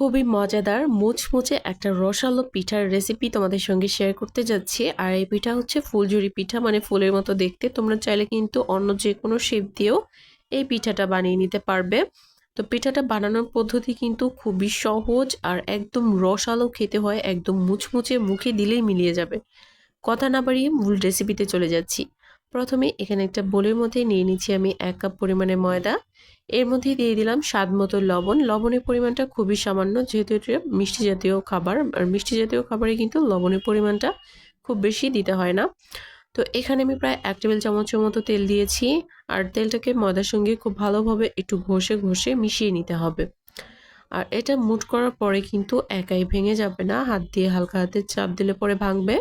খুবই মজাদার, মুচমুচে একটা রসালো পিঠার রেসিপি তোমাদের সঙ্গে শেয়ার করতে যাচ্ছি। আর এই পিঠা হচ্ছে ফুলঝুরি পিঠা মানে ফুলের মতো দেখতে। তোমরা চাইলে কিন্তু অন্য যে কোনো শেপ দিয়েও এই পিঠাটা বানিয়ে নিতে পারবে। তো পিঠাটা বানানোর পদ্ধতি কিন্তু খুবই সহজ আর একদম রসালো খেতে হয়, একদম মুচমুচে মুখে দিলেই মিলিয়ে যাবে। কথা না বাড়িয়ে মূল রেসিপিতে চলে যাচ্ছি। প্রথমে এখানে একটা বোলের মধ্যে নিয়ে নিচ্ছি আমি এক কাপ পরিমাণে ময়দা। এর মধ্যে দিয়ে দিলাম স্বাদ মতো লবণ। লবণের পরিমাণটা খুবই সামান্য, যেহেতু এটা মিষ্টি জাতীয় খাবার। আর মিষ্টি জাতীয় খাবারে কিন্তু লবণের পরিমাণটা খুব বেশি দিতে হয় না। তো এখানে আমি প্রায় এক টেবিল চামচের মতো তেল দিয়েছি। আর তেলটাকে ময়দার সঙ্গে খুব ভালোভাবে একটু ঘষে ঘষে মিশিয়ে নিতে হবে। আর এটা মুট করার পরে কিন্তু একাই ভেঙে যাবে না। হাত দিয়ে হালকা হাতে চাপ দিলে পরে ভাঙবে।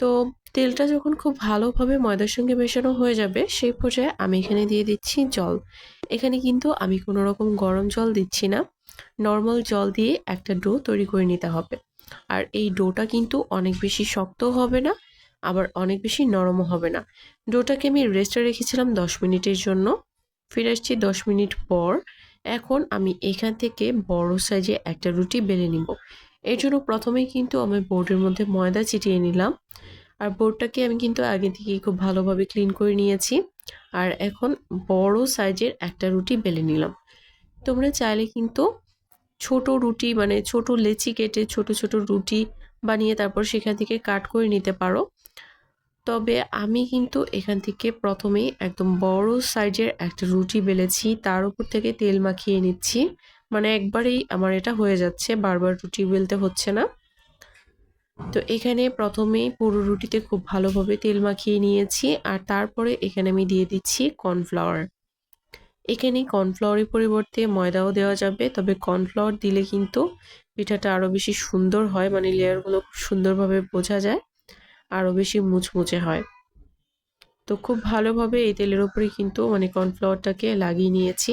তো তেলটা যখন খুব ভালোভাবে ময়দার সঙ্গে মেশানো হয়ে যাবে, সেই পর্যায়ে আমি এখানে দিয়ে দিচ্ছি জল। এখানে কিন্তু আমি কোনো রকম গরম জল দিচ্ছি না। নর্মাল জল দিয়ে একটা ডো তৈরি করে নিতে হবে। আর এই ডোটা কিন্তু অনেক বেশি শক্তও হবে না, আবার অনেক বেশি নরমও হবে না। ডোটাকে আমি রেস্টে রেখেছিলাম দশ মিনিটের জন্য। ফিরে আসছি দশ মিনিট পর। এখন আমি এখান থেকে বড় সাইজে একটা রুটি বেলে নিব। এর জন্য প্রথমেই কিন্তু আমি বোর্ডের মধ্যে ময়দা চিটিয়ে নিলাম। আর বোর্ডটাকে আমি কিন্তু আগে থেকেই খুব ভালোভাবে ক্লিন করে নিয়েছি। আর এখন বড় সাইজের একটা রুটি বেলে নিলাম। তোমরা চাইলে কিন্তু ছোট রুটি মানে ছোট লেচি কেটে ছোট ছোট রুটি বানিয়ে তারপর সেখান থেকে কাট করে নিতে পারো। তবে আমি কিন্তু এখান থেকে প্রথমেই একদম বড় সাইজের একটা রুটি বেলেছি। তার উপর থেকে তেল মাখিয়ে নিচ্ছি। মানে একবারেই আমার এটা হয়ে যাচ্ছে, বারবার রুটি বেলতে হচ্ছে না। তো এখানে প্রথমেই পুরো রুটিতে খুব ভালোভাবে তেল মাখিয়ে নিয়েছি, আর তারপরে এখানে আমি দিয়ে দিচ্ছি কর্নফ্লাওয়ার। এখানে কর্নফ্লাওয়ারের পরিবর্তে ময়দাও দেওয়া যাবে, তবে কর্নফ্লাওয়ার দিলে কিন্তু পিঠাটা আরও বেশি সুন্দর হয় মানে লেয়ারগুলো খুব সুন্দরভাবে বোঝা যায়, আরও বেশি মুচমুচে হয়। তো খুব ভালোভাবে এই তেলের ওপরে কিন্তু মানে কর্নফ্লাওয়ারটাকে লাগিয়ে নিয়েছি।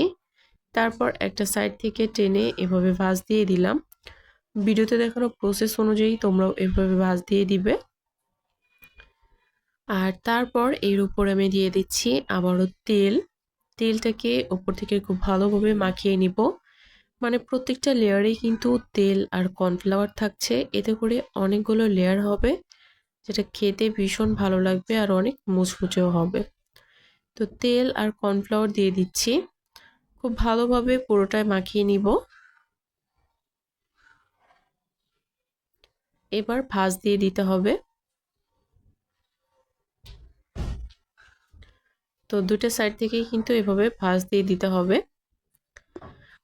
তারপর একটা সাইড থেকে টেনে এভাবে ভাঁজ দিয়ে দিলাম। ভিডিওতে দেখানো প্রসেস অনুযায়ী তোমরাও এভাবে ভাঁজ দিয়ে দিবে। আর তারপর এর উপর আমি দিয়ে দিচ্ছি আবারও তেল। তেলটাকে ওপর থেকে খুব ভালোভাবে মাখিয়ে নিব। মানে প্রত্যেকটা লেয়ারেই কিন্তু তেল আর কর্নফ্লাওয়ার থাকছে। এতে করে অনেকগুলো লেয়ার হবে, যেটা খেতে ভীষণ ভালো লাগবে আর অনেক মুচমুচেও হবে। তো তেল আর কর্নফ্লাওয়ার দিয়ে দিচ্ছি। খুব ভালোভাবে পুরোটাই মাখিয়ে নিব। এবার ভাজ দিয়ে দিতে হবে। তো দুটো সাইড থেকেই কিন্তু এভাবে ভাজ দিয়ে দিতে হবে।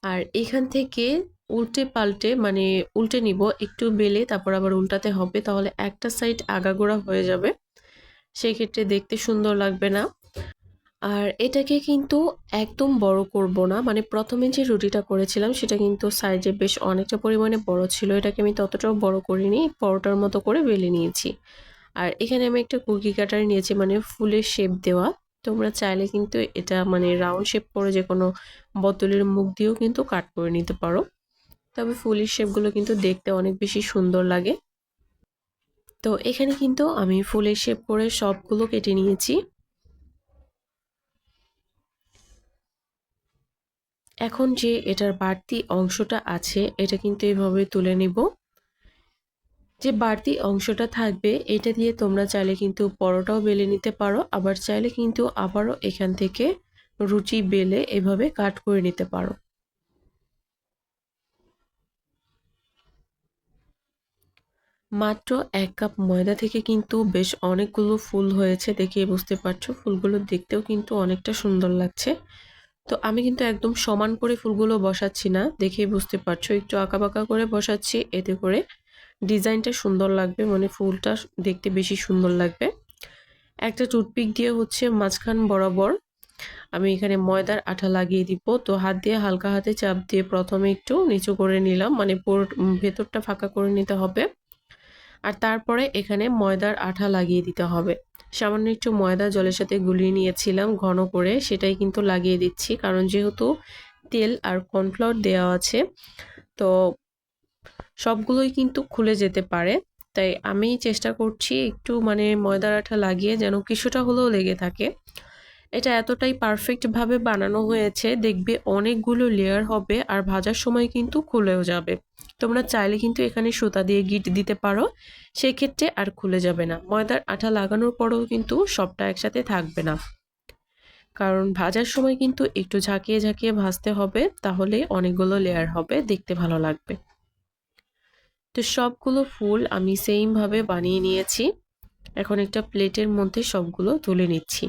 আর এখান থেকে উল্টে পাল্টে মানে উল্টে নিব, একটু বেলে তারপর আবার উল্টাতে হবে, তাহলে একটা সাইড আগাগোড়া হয়ে যাবে। সেই ক্ষেত্রে দেখতে সুন্দর লাগবে না। আর এটাকে কিন্তু একদম বড় করব না। মানে প্রথমে যে রুটিটা করেছিলাম, সেটা কিন্তু সাইজে বেশ অনেকটা পরিমাণে বড় ছিল। এটাকে আমি ততটাও বড় করিনি, পরোটার মতো করে বেলে নিয়েছি। আর এখানে আমি একটা কুকি কাটার নিয়েছি মানে ফুলের শেপ দেওয়া। তোমরা চাইলে কিন্তু এটা মানে রাউন্ড শেপ করে যে কোনো বোতলের মুখ দিয়েও কিন্তু কাট করে নিতে পারো। তবে ফুলের শেপগুলো কিন্তু দেখতে অনেক বেশি সুন্দর লাগে। তো এখানে কিন্তু আমি ফুলের শেপ করে সবগুলো কেটে নিয়েছি। এখন যে এটার বাড়তি অংশটা আছে, এটা কিন্তু এভাবে তুলে নিব। যে বাড়তি অংশটা থাকবে, এটা দিয়ে তোমরা চাইলে কিন্তু পরোটাও বেলে নিতে পারো, আবার চাইলে কিন্তু আবারও এখান থেকে রুচি বেলে এভাবে কাট করে নিতে পারো। মাত্র এক কাপ ময়দা থেকে কিন্তু বেশ অনেকগুলো ফুল হয়েছে, দেখে বুঝতে পারছ। ফুলগুলো দেখতেও কিন্তু অনেকটা সুন্দর লাগছে। তো আমি কিন্তু একদম সমান করে ফুলগুলো বসাচ্ছি না দেখে বুঝতে পারছ। একটু আঁকাবাঁকা করে বসাচ্ছি, এতে করে ডিজাইনটা সুন্দর লাগবে মানে ফুলটা দেখতে বেশি সুন্দর লাগবে। একটা টুথপিক দিয়ে হচ্ছে মাঝখান বরাবর আমি এখানে ময়দার আঠা লাগিয়ে দিব। তো হাত দিয়ে হালকা হাতে চাপ দিয়ে প্রথমে একটু নিচু করে নিলাম মানে পুরো ভেতরটা ফাঁকা করে নিতে হবে। আর তারপরে এখানে ময়দার আঠা লাগিয়ে দিতে হবে। সামান্য একটু ময়দা জলের সাথে গুলিয়ে নিয়েছিলাম, ঘন করে। সেটাই কিন্তু লাগিয়ে দিচ্ছি, কারণ যেহেতু তেল আর কর্নফ্লাওয়ার দেওয়া আছে, তো সবগুলোই কিন্তু খুলে যেতে পারে। তাই আমি চেষ্টা করছি একটু মানে ময়দার আঠা লাগিয়ে যেন কিছুটা হলেও লেগে থাকে। এটা এতটাই পারফেক্টভাবে বানানো হয়েছে, দেখবে অনেকগুলো লেয়ার হবে আর ভাজার সময় কিন্তু খুলেও যাবে। তোমরা চাইলে কিন্তু এখানে সুতা দিয়ে গিট দিতে পারো, সেক্ষেত্রে আর খুলে যাবে না। ময়দার আঠা লাগানোর পরেও কিন্তু সবটা একসাথে থাকবে না। কারণ ভাজার সময় কিন্তু একটু ঝাঁকিয়ে ঝাঁকিয়ে ভাজতে হবে, তাহলে অনেকগুলো লেয়ার হবে, দেখতে ভালো লাগবে। তো সবগুলো ফুল আমি সেমভাবে বানিয়ে নিয়েছি। এখন একটা প্লেটের মধ্যে সবগুলো তুলে নিচ্ছি।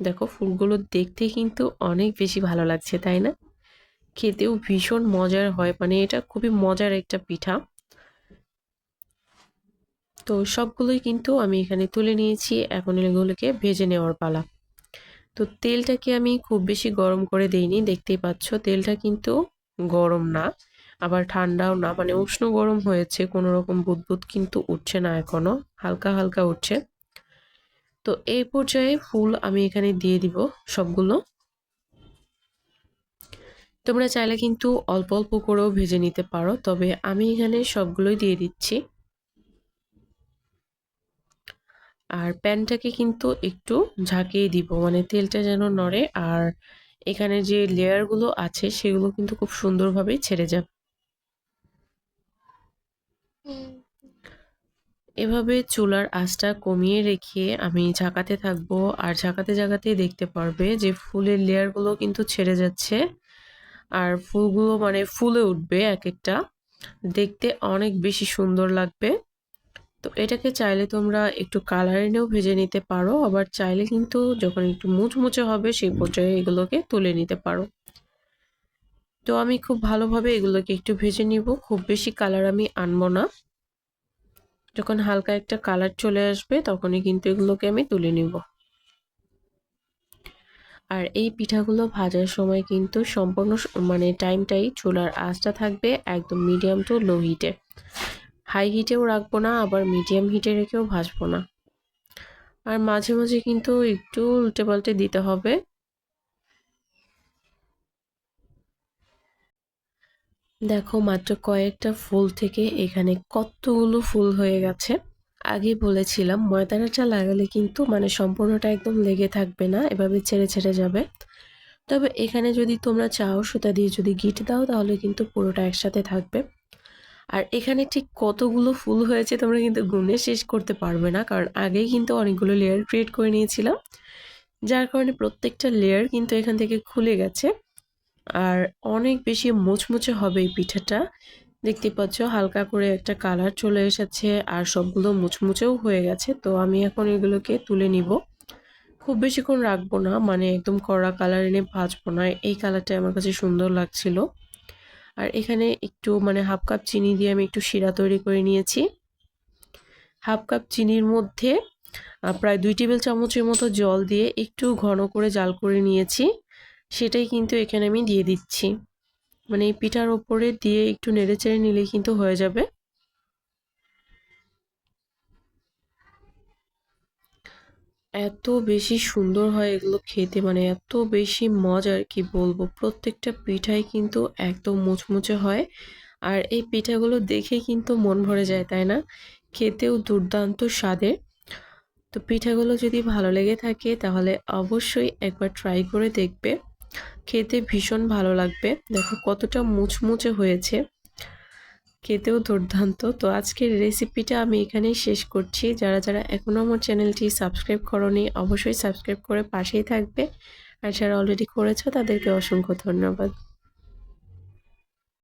দেখো ফুলগুলো দেখতে কিন্তু অনেক বেশি ভালো লাগছে, তাই না? খেতেও ভীষণ মজার হয় মানে এটা খুবই মজার একটা পিঠা। তো সবগুলোই কিন্তু আমি এখানে তুলে নিয়েছি, এখন এগুলোকে ভেজে নেওয়ার পালা। তো তেলটাকে আমি খুব বেশি গরম করে দিইনি, দেখতেই পাচ্ছ তেলটা কিন্তু গরম না, আবার ঠান্ডাও না মানে উষ্ণ গরম হয়েছে, কোনো রকম বুদবুদ কিন্তু উঠছে না এখনও, হালকা হালকা উঠছে। তো এই পর্যায়ে ফুল আমি এখানে দিয়ে দিব সবগুলো। তোমরা চাইলে কিন্তু অল্প অল্প করেও ভেজে নিতে পারো, তবে আমি এখানে সবগুলোই দিয়ে দিচ্ছি। আর প্যানটাকে কিন্তু একটু ঝাঁকিয়ে দিব মানে তেলটা যেন নড়ে, আর এখানে যে লেয়ারগুলো আছে সেগুলো কিন্তু খুব সুন্দরভাবেই ছেড়ে যাবে। এভাবে চুলার আঁচটা কমিয়ে রেখে আমি ঝাঁকাতে থাকব আর ঝাঁকাতে ঝাঁকাতে দেখতে পারবে যে ফুলের লেয়ারগুলো কিন্তু ছেড়ে যাচ্ছে আর ফুলগুলো মানে ফুলে উঠবে এক একটা। দেখতে অনেক বেশি সুন্দর লাগবে। তো এটাকে চাইলে তোমরা একটু কালার এনেও ভেজে নিতে পারো, আবার চাইলে কিন্তু যখন একটু মুচমুচে হবে সেই পর্যায়ে এগুলোকে তুলে নিতে পারো। তো আমি খুব ভালোভাবে এগুলোকে একটু ভেজে নিব, খুব বেশি কালার আমি আনব না। যখন হালকা একটা কালার চলে আসবে, তখনই কিন্তু এগুলোকে আমি তুলে নিব। আর এই পিঠাগুলো ভাজার সময় কিন্তু সম্পূর্ণ মানে টাইমটাই চুলার আঁচটা থাকবে একদম মিডিয়াম টু লো হিটে। হাই হিটেও রাখব না, আবার মিডিয়াম হিটে রেখেও ভাজবো না। আর মাঝে মাঝে কিন্তু একটু উল্টে পাল্টে দিতে হবে। দেখো মাত্র কয়েকটা ফুল থেকে এখানে কতগুলো ফুল হয়ে গেছে। আগে বলেছিলাম ময়দানাটা লাগালে কিন্তু মানে সম্পূর্ণটা একদম লেগে থাকবে না, এভাবে ছেড়ে ছেড়ে যাবে। তবে এখানে যদি তোমরা চাও, সুতা দিয়ে যদি গিট দাও, তাহলে কিন্তু পুরোটা একসাথে থাকবে। আর এখানে ঠিক কতগুলো ফুল হয়েছে তোমরা কিন্তু গুনে শেষ করতে পারবে না, কারণ আগেই কিন্তু অনেকগুলো লেয়ার ক্রিয়েট করে নিয়েছিলাম। যার কারণে প্রত্যেকটা লেয়ার কিন্তু এখান থেকে খুলে গেছে। আর অনেক বেশি মুচমুচে হবে এই পিঠাটা। দেখতে পাচ্ছ, হালকা করে একটা কালার চলে এসেছে আর সবগুলো মুচমুচেও হয়ে গেছে। তো আমি এখন এগুলোকে তুলে নিব। খুব বেশিক্ষণ রাখব না মানে একদম কড়া কালার এনে ভাজবো না। এই কালারটা আমার কাছে সুন্দর লাগছিল। আর এখানে একটু মানে হাফ কাপ চিনি দিয়ে আমি একটু শিরা তৈরি করে নিয়েছি। হাফ কাপ চিনির মধ্যে প্রায় দুই টেবিল চামচের মতো জল দিয়ে একটু ঘন করে জাল করে নিয়েছি। সেটাই কিন্তু এখানে আমি দিয়ে দিচ্ছি। মানে এই পিঠার ওপরে দিয়ে একটু নেড়ে চেড়ে নিলেই কিন্তু হয়ে যাবে। এত বেশি সুন্দর হয় এগুলো খেতে মানে এত বেশি মজার কি বলব। প্রত্যেকটা পিঠাই কিন্তু একদম মুচমুচে হয় আর এই পিঠাগুলো দেখে কিন্তু মন ভরে যায়, তাই না? খেতেও দুর্দান্ত স্বাদে। তো পিঠাগুলো যদি ভালো লেগে থাকে তাহলে অবশ্যই একবার ট্রাই করে দেখবে। খেতে ভীষণ ভালো লাগবে। দেখো কতটা মুচমুচে হয়েছে। খেতেও দুর্দান্ত। তো আজকের রেসিপিটা আমি এখানেই শেষ করছি। যারা যারা এখনও আমার চ্যানেলটি সাবস্ক্রাইব করনি, অবশ্যই সাবস্ক্রাইব করে পাশেই থাকবে। আর যারা অলরেডি করেছ, তাদেরকে অসংখ্য ধন্যবাদ।